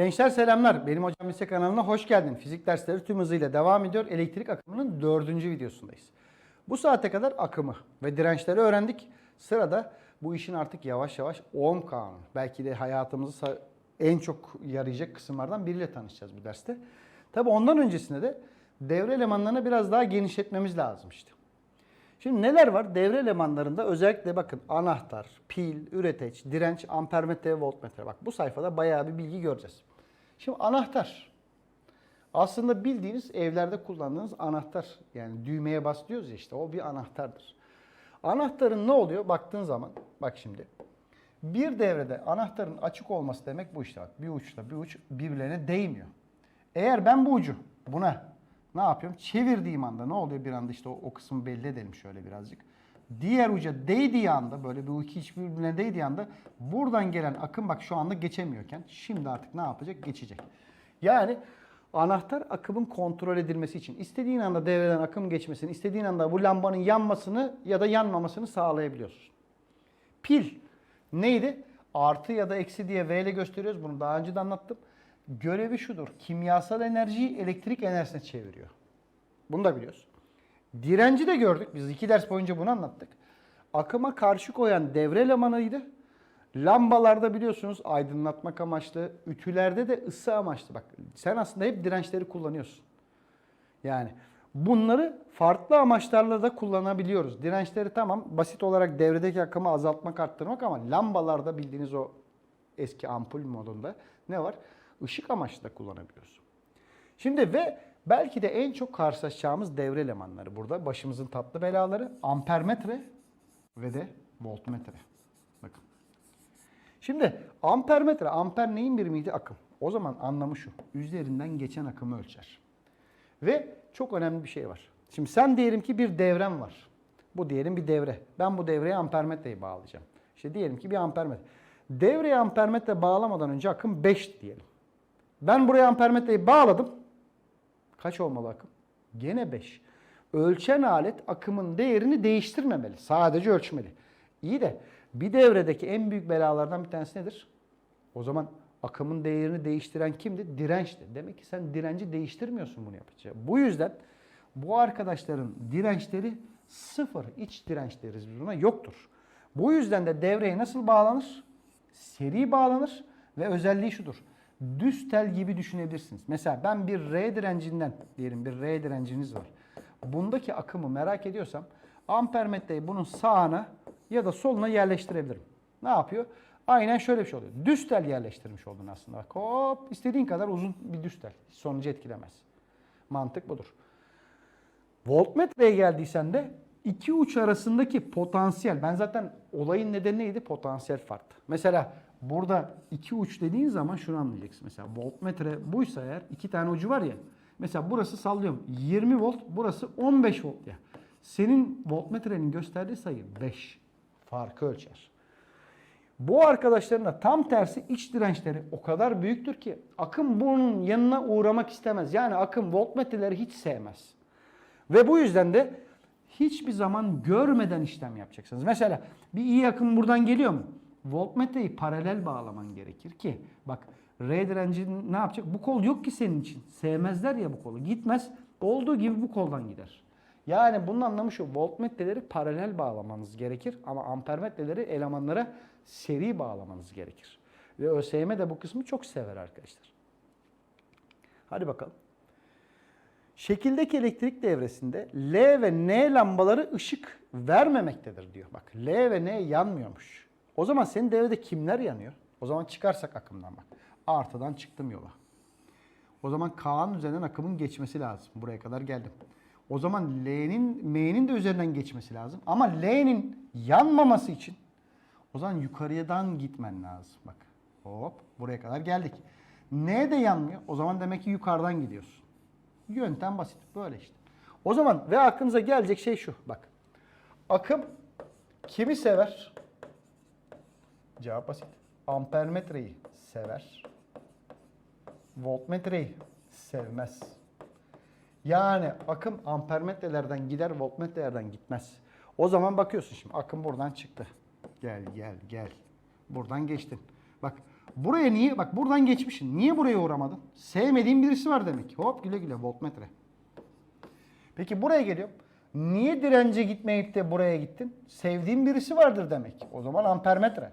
Gençler selamlar. Benim Hocam Lise kanalına hoş geldin. Fizik dersleri tüm hızıyla devam ediyor. Elektrik akımının dördüncü videosundayız. Bu saate kadar akımı ve dirençleri öğrendik. Sırada bu işin artık yavaş yavaş ohm kanunu. Belki de hayatımızı en çok yarayacak kısımlardan biriyle tanışacağız bu derste. Tabi ondan öncesinde de devre elemanlarını biraz daha genişletmemiz lazım işte. Şimdi neler var? Devre elemanlarında özellikle bakın anahtar, pil, üreteç, direnç, ampermetre ve voltmetre. Bak bu sayfada bayağı bir bilgi göreceğiz. Şimdi anahtar. Aslında bildiğiniz evlerde kullandığınız anahtar. Yani düğmeye bas diyoruz ya işte o bir anahtardır. Anahtarın ne oluyor? Baktığın zaman bak şimdi. Bir devrede anahtarın açık olması demek bu işte. Bir uçla bir uç birbirlerine değmiyor. Eğer ben bu ucu buna ne yapıyorum? Çevirdiğim anda ne oluyor bir anda işte o, o kısmı belli edelim şöyle birazcık. Diğer uca değdiği anda böyle bir iki iç değdiği anda buradan gelen akım bak şu anda geçemiyorken şimdi artık ne yapacak? Geçecek. Yani anahtar akımın kontrol edilmesi için istediğin anda devreden akım geçmesini, istediğin anda bu lambanın yanmasını ya da yanmamasını sağlayabiliyorsun. Pil neydi? Artı ya da eksi diye V ile gösteriyoruz. Bunu daha önce de anlattım. Görevi şudur. Kimyasal enerjiyi elektrik enerjisine çeviriyor. Bunu da biliyoruz. Direnci de gördük. Biz iki ders boyunca bunu anlattık. Akıma karşı koyan devre elemanıydı. Lambalarda biliyorsunuz aydınlatmak amaçlı, ütülerde de ısı amaçlı. Bak sen aslında hep dirençleri kullanıyorsun. Yani bunları farklı amaçlarla da kullanabiliyoruz. Dirençleri tamam basit olarak devredeki akımı azaltmak, arttırmak ama lambalarda bildiğiniz o eski ampul modunda ne var? Işık amaçlı da kullanabiliyoruz. Şimdi ve belki de en çok karşılaşacağımız devre elemanları burada. Başımızın tatlı belaları ampermetre ve de voltmetre. Bakın. Şimdi ampermetre, amper neyin birimiydi? Akım. O zaman anlamı şu. Üzerinden geçen akımı ölçer. Ve çok önemli bir şey var. Şimdi sen diyelim ki bir devrem var. Bu diyelim bir devre. Ben bu devreye ampermetreyi bağlayacağım. İşte diyelim ki bir ampermetre. Devreye ampermetre bağlamadan önce akım 5 diyelim. Ben buraya ampermetreyi bağladım. Kaç olmalı akım? Gene 5. Ölçen alet akımın değerini değiştirmemeli. Sadece ölçmeli. İyi de bir devredeki en büyük belalardan bir tanesi nedir? O zaman akımın değerini değiştiren kimdi? Dirençti. Demek ki sen direnci değiştirmiyorsun bunu yapınca. Bu yüzden bu arkadaşların dirençleri sıfır. iç direnç deriz biz buna yoktur. Bu yüzden de devreye nasıl bağlanır? Seri bağlanır ve özelliği şudur. Düz tel gibi düşünebilirsiniz. Mesela ben bir R direncinden diyelim bir R direnciniz var. Bundaki akımı merak ediyorsam ampermetreyi bunun sağına ya da soluna yerleştirebilirim. Ne yapıyor? Aynen şöyle bir şey oluyor. Düz tel yerleştirmiş oldun aslında. Bak hop istediğin kadar uzun bir düz tel. Sonucu etkilemez. Mantık budur. Voltmetreye geldiysen de iki uç arasındaki potansiyel. Ben zaten olayın nedeni neydi? Potansiyel farktı. Mesela burada iki uç dediğin zaman şunu anlayacaksın. Mesela voltmetre buysa eğer iki tane ucu var ya. Mesela burası sallıyorum 20 volt, burası 15 volt ya. Senin voltmetrenin gösterdiği sayı 5. Farkı ölçer. Bu arkadaşların da tam tersi iç dirençleri o kadar büyüktür ki akım bunun yanına uğramak istemez. Yani akım voltmetreleri hiç sevmez. Ve bu yüzden de hiçbir zaman görmeden işlem yapacaksınız. Mesela bir iyi akım buradan geliyor mu? Voltmetreyi paralel bağlaman gerekir ki bak R direnci ne yapacak? Bu kol yok ki senin için. Sevmezler ya bu kolu. Gitmez. Olduğu gibi bu koldan gider. Yani bunun anlamı şu. Voltmetreleri paralel bağlamanız gerekir ama ampermetreleri elemanlara seri bağlamanız gerekir. Ve ÖSYM de bu kısmı çok sever arkadaşlar. Hadi bakalım. Şekildeki elektrik devresinde L ve N lambaları ışık vermemektedir diyor. Bak L ve N yanmıyormuş. O zaman senin devrede kimler yanıyor? O zaman çıkarsak akımdan bak. Artıdan çıktım yola. O zaman K'nın üzerinden akımın geçmesi lazım. Buraya kadar geldim. O zaman L'nin, M'nin de üzerinden geçmesi lazım. Ama L'nin yanmaması için o zaman yukarıdan gitmen lazım. Bak hop buraya kadar geldik. N de yanmıyor. O zaman demek ki yukarıdan gidiyorsun. Yöntem basit. Böyle işte. O zaman ve aklınıza gelecek şey şu. Bak. Akım kimi sever? Cevap basit. Ampermetreyi sever. Voltmetreyi sevmez. Yani akım ampermetrelerden gider, voltmetrelerden gitmez. O zaman bakıyorsun şimdi akım buradan çıktı. Gel gel gel. Buradan geçtin. Bak Buraya niye? Bak buradan geçmişsin. Niye buraya uğramadın? Sevmediğin birisi var demek. Hop güle güle voltmetre. Peki buraya geliyorum. Niye dirence gitmeyip de buraya gittin? Sevdiğin birisi vardır demek. O zaman ampermetre.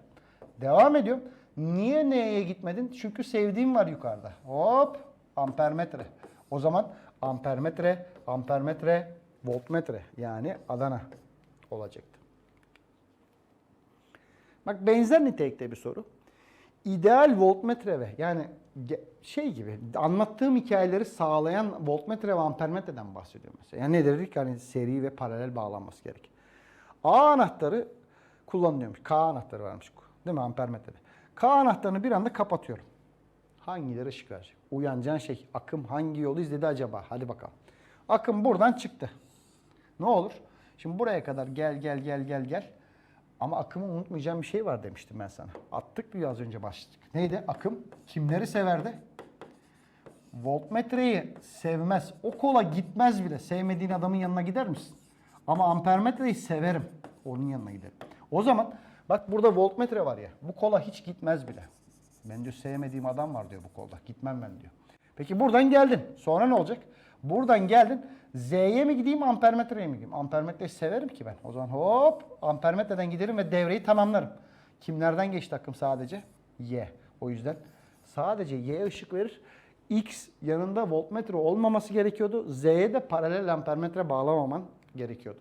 Devam ediyorum. Niye N'ye gitmedin? Çünkü sevdiğin var yukarıda. Hop ampermetre. O zaman ampermetre, ampermetre, voltmetre yani Adana olacaktı. Bak benzer nitelikte bir soru. İdeal voltmetre ve yani şey gibi anlattığım hikayeleri sağlayan voltmetre ve ampermetreden bahsediyorum mesela. Yani ne dedik? Yani seri ve paralel bağlanması gerek. A anahtarı kullanılıyormuş. K anahtarı varmış. Değil mi ampermetrede? K anahtarını bir anda kapatıyorum. Hangileri ışık verecek? Uyanacağın şey akım hangi yolu izledi acaba? Hadi bakalım. Akım buradan çıktı. Ne olur? Şimdi buraya kadar gel gel gel gel gel. Ama akımı unutmayacağım bir şey var demiştim ben sana. Attık bir az önce başladık. Neydi? Akım kimleri severdi? Voltmetreyi sevmez. O kola gitmez bile. Sevmediğin adamın yanına gider misin? Ama ampermetreyi severim. Onun yanına giderim. O zaman bak burada voltmetre var ya. Bu kola hiç gitmez bile. Ben diyor sevmediğim adam var diyor bu kolda. Gitmem ben diyor. Peki buradan geldin. Sonra ne olacak? Buradan geldin. Z'ye mi gideyim ampermetreye mi gideyim? Ampermetreyi severim ki ben. O zaman hop ampermetreden giderim ve devreyi tamamlarım. Kimlerden geçti akım sadece? Y. O yüzden sadece Y ışık verir. X yanında voltmetre olmaması gerekiyordu. Z'ye de paralel ampermetre bağlamaman gerekiyordu.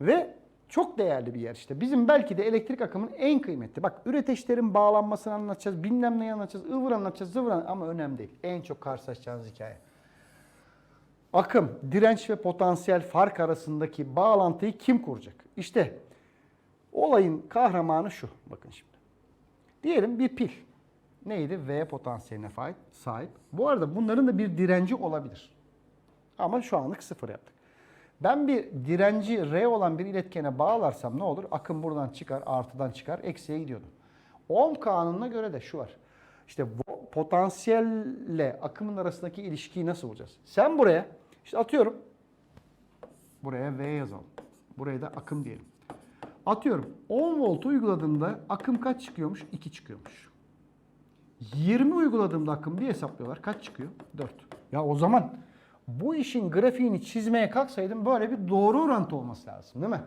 Ve çok değerli bir yer işte. Bizim belki de elektrik akımının en kıymetli. Bak üreteçlerin bağlanmasını anlatacağız, bilmem neyi anlatacağız, ıvır anlatacağız, zıvır anlatacağız ama önemli değil. En çok karşılaşacağınız hikaye. Akım, direnç ve potansiyel fark arasındaki bağlantıyı kim kuracak? İşte olayın kahramanı şu. Bakın şimdi. Diyelim bir pil. Neydi? V potansiyeline sahip. Bu arada bunların da bir direnci olabilir. Ama şu anlık sıfır yaptık. Ben bir direnci R olan bir iletkene bağlarsam ne olur? Akım buradan çıkar, artıdan çıkar, eksiye gidiyordu. Ohm kanununa göre de şu var. İşte potansiyelle akımın arasındaki ilişkiyi nasıl bulacağız? Sen buraya, işte atıyorum, buraya V yazalım. Buraya da akım diyelim. Atıyorum 10 volt uyguladığımda akım kaç çıkıyormuş? 2 çıkıyormuş. 20 uyguladığımda akım bir hesaplıyorlar. Kaç çıkıyor? 4. Ya o zaman bu işin grafiğini çizmeye kalksaydım böyle bir doğru orantı olması lazım değil mi?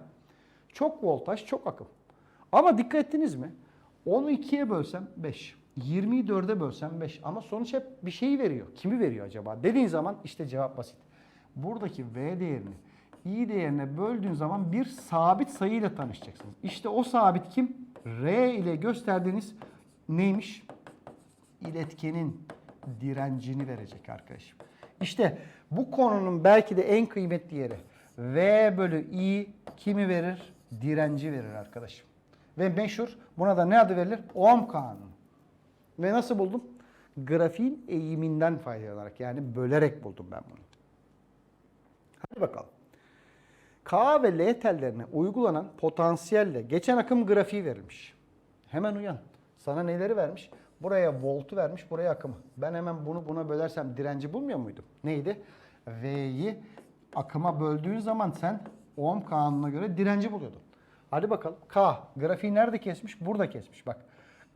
Çok voltaj, çok akım. Ama dikkat ettiniz mi? 10'u 2'ye bölsem 5. 20'yi 4'e bölsem 5. Ama sonuç hep bir şeyi veriyor. Kimi veriyor acaba? Dediğin zaman işte cevap basit. Buradaki V değerini i değerine böldüğün zaman bir sabit sayıyla tanışacaksınız. İşte o sabit kim? R ile gösterdiğiniz neymiş? iletkenin direncini verecek arkadaşım. İşte bu konunun belki de en kıymetli yeri. V bölü I kimi verir? Direnci verir arkadaşım. Ve meşhur buna da ne adı verilir? Ohm kanunu. Ve nasıl buldum? Grafiğin eğiminden faydalanarak yani bölerek buldum ben bunu. Hadi bakalım. K ve L tellerine uygulanan potansiyelle geçen akım grafiği verilmiş. Hemen uyan. Sana neleri vermiş? Buraya voltu vermiş, buraya akımı. Ben hemen bunu buna bölersem direnci bulmuyor muydum? Neydi? V'yi akıma böldüğün zaman sen ohm kanununa göre direnci buluyordun. Hadi bakalım. K grafiği nerede kesmiş? Burada kesmiş. Bak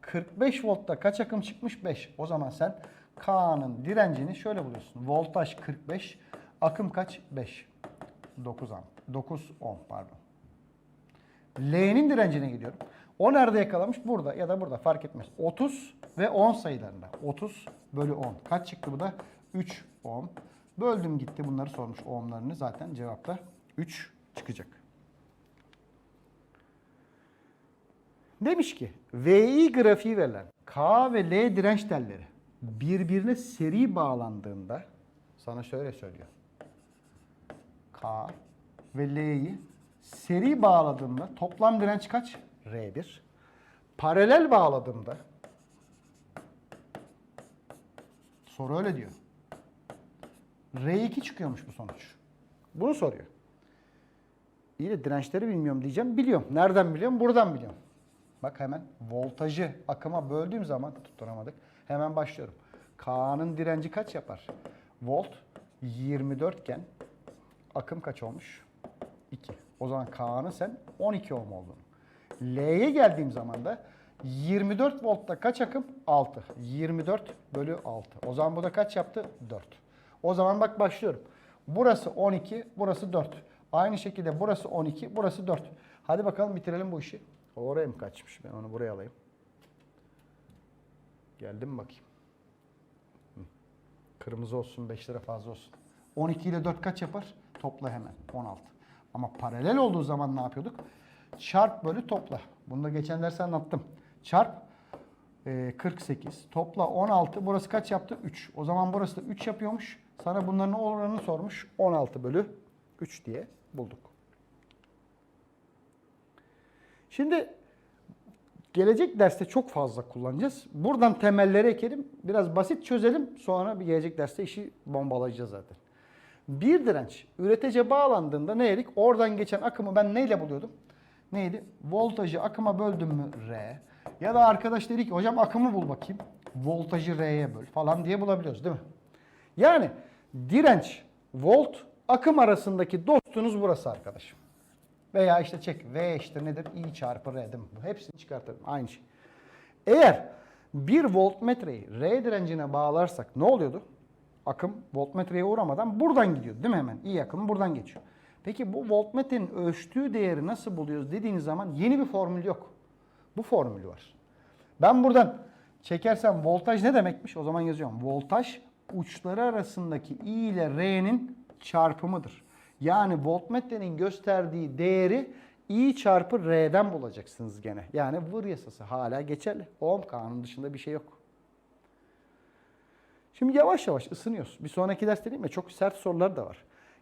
45 voltta kaç akım çıkmış? 5. O zaman sen K'nın direncini şöyle buluyorsun. Voltaj 45, akım kaç? 5. 9 amp. 9 ohm pardon. L'nin direncine gidiyorum. O nerede yakalamış? Burada ya da burada fark etmez. 30 ve 10 sayılarında. 30 bölü 10. Kaç çıktı bu da? 3 ohm. Böldüm gitti bunları sormuş ohmlarını. Zaten cevapta 3 çıkacak. Demiş ki VI grafiği verilen K ve L direnç telleri birbirine seri bağlandığında sana şöyle söylüyor. K ve L'yi seri bağladığımda toplam direnç kaç? R1. Paralel bağladığımda soru öyle diyor. R2 çıkıyormuş bu sonuç. Bunu soruyor. İyi de dirençleri bilmiyorum diyeceğim. Biliyorum. Nereden biliyorum? Buradan biliyorum. Bak hemen voltajı akıma böldüğüm zaman tutturamadık. Hemen başlıyorum. K'nın direnci kaç yapar? Volt 24 iken akım kaç olmuş? 2. O zaman K'nın sen 12 ohm olduğunu. L'ye geldiğim zaman da 24 voltta kaç akım? 6. 24 bölü 6. O zaman bu da kaç yaptı? 4. O zaman bak başlıyorum. Burası 12, burası 4. Aynı şekilde burası 12, burası 4. Hadi bakalım bitirelim bu işi. Oraya mı kaçmış? Ben onu buraya alayım. Geldim bakayım. Kırmızı olsun 5 lira fazla olsun. 12 ile 4 kaç yapar? Topla hemen 16. Ama paralel olduğu zaman ne yapıyorduk? Çarp bölü topla. Bunu da geçen derste anlattım. Çarp e, 48. Topla 16. Burası kaç yaptı? 3. O zaman burası da 3 yapıyormuş. Sana bunların oranını sormuş. 16 bölü 3 diye bulduk. Şimdi gelecek derste çok fazla kullanacağız. Buradan temelleri ekelim. Biraz basit çözelim. Sonra bir gelecek derste işi bombalayacağız zaten. Bir direnç üretece bağlandığında ne dedik? Oradan geçen akımı ben neyle buluyordum? Neydi? Voltajı akıma böldüm mü R? Ya da arkadaş dedi ki hocam akımı bul bakayım. Voltajı R'ye böl falan diye bulabiliyoruz değil mi? Yani direnç, volt, akım arasındaki dostunuz burası arkadaşım. Veya işte çek V işte nedir? I çarpı R değil mi? Hepsini çıkartalım. Aynı şey. Eğer bir voltmetreyi R direncine bağlarsak ne oluyordu? Akım voltmetreye uğramadan buradan gidiyor değil mi hemen? İyi akım buradan geçiyor. Peki bu voltmetrenin ölçtüğü değeri nasıl buluyoruz dediğiniz zaman yeni bir formül yok. Bu formülü var. Ben buradan çekersem voltaj ne demekmiş? O zaman yazıyorum. Voltaj uçları arasındaki I ile R'nin çarpımıdır. Yani voltmetrenin gösterdiği değeri I çarpı R'den bulacaksınız gene. Yani vır yasası hala geçerli. Ohm kanunu dışında bir şey yok. Şimdi yavaş yavaş ısınıyoruz. Bir sonraki ders dediğim ya çok sert sorular da var.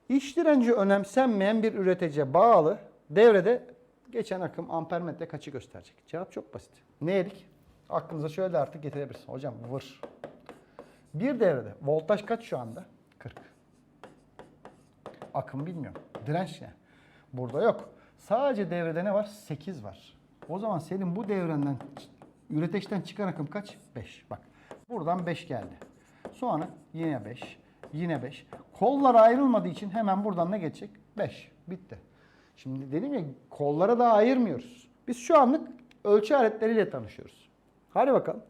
İç direnci önemsenmeyen bir üreticiye bağlı devrede geçen akım ampermetre kaçı gösterecek? Cevap çok basit. Ne yedik? Aklınıza şöyle artık getirebilirsin. Hocam vır. Bir devrede voltaj kaç şu anda? 40. Akım bilmiyorum. Direnç ne? Burada yok. Sadece devrede ne var? 8 var. O zaman senin bu devrenden üreteçten çıkan akım kaç? 5. Bak buradan 5 geldi. Sonra yine 5. Yine 5. Kollar ayrılmadığı için hemen buradan ne geçecek? 5. Bitti. Şimdi dedim ya kollara da ayırmıyoruz. Biz şu anlık ölçü aletleriyle tanışıyoruz. Hadi bakalım.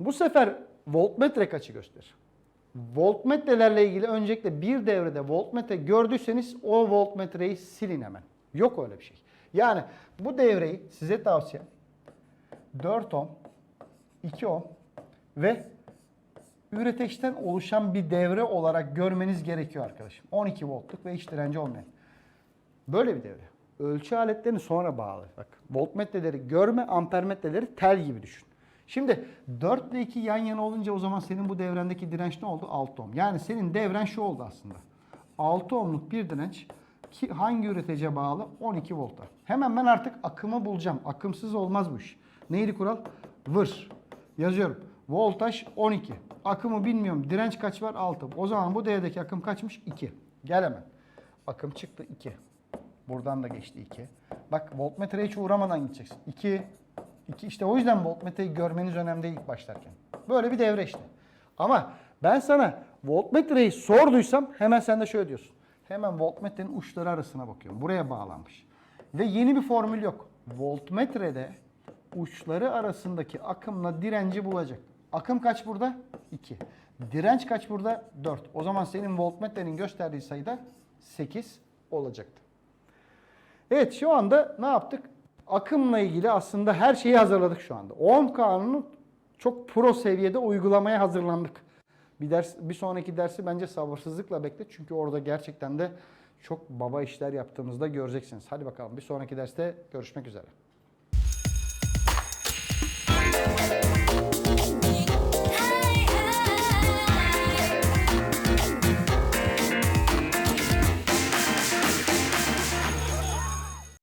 Bu sefer voltmetre kaçı gösterir? Voltmetrelerle ilgili öncelikle bir devrede voltmetre gördüyseniz o voltmetreyi silin hemen. Yok öyle bir şey. Yani bu devreyi size tavsiye 4 ohm, 2 ohm ve üreteçten oluşan bir devre olarak görmeniz gerekiyor arkadaşım. 12 voltluk ve hiç direnci olmayan. Böyle bir devre. Ölçü aletlerini sonra bağlı. Bak voltmetreleri görme, ampermetreleri tel gibi düşün. Şimdi 4 ile 2 yan yana olunca o zaman senin bu devrendeki direnç ne oldu? 6 ohm. Yani senin devren şu oldu aslında. 6 ohmluk bir direnç ki hangi üretece bağlı? 12 volta. Hemen ben artık akımı bulacağım. Akımsız olmaz bu iş. Neydi kural? Vır. Yazıyorum. Voltaj 12. Akımı bilmiyorum. Direnç kaç var? 6. O zaman bu devredeki akım kaçmış? 2. Gel hemen. Akım çıktı 2. Buradan da geçti 2. Bak voltmetreye hiç uğramadan gideceksin. 2. 2 işte o yüzden voltmetreyi görmeniz önemli değil ilk başlarken. Böyle bir devre işte. Ama ben sana voltmetreyi sorduysam hemen sen de şöyle diyorsun. Hemen voltmetrenin uçları arasına bakıyorum. Buraya bağlanmış. Ve yeni bir formül yok. Voltmetrede uçları arasındaki akımla direnci bulacak. Akım kaç burada? 2. Direnç kaç burada? 4. O zaman senin voltmetrenin gösterdiği sayıda 8 olacaktı. Evet şu anda ne yaptık? Akımla ilgili aslında her şeyi hazırladık şu anda. Ohm kanunu çok pro seviyede uygulamaya hazırlandık. Bir ders bir sonraki dersi bence sabırsızlıkla bekle çünkü orada gerçekten de çok baba işler yaptığımızda göreceksiniz. Hadi bakalım bir sonraki derste görüşmek üzere.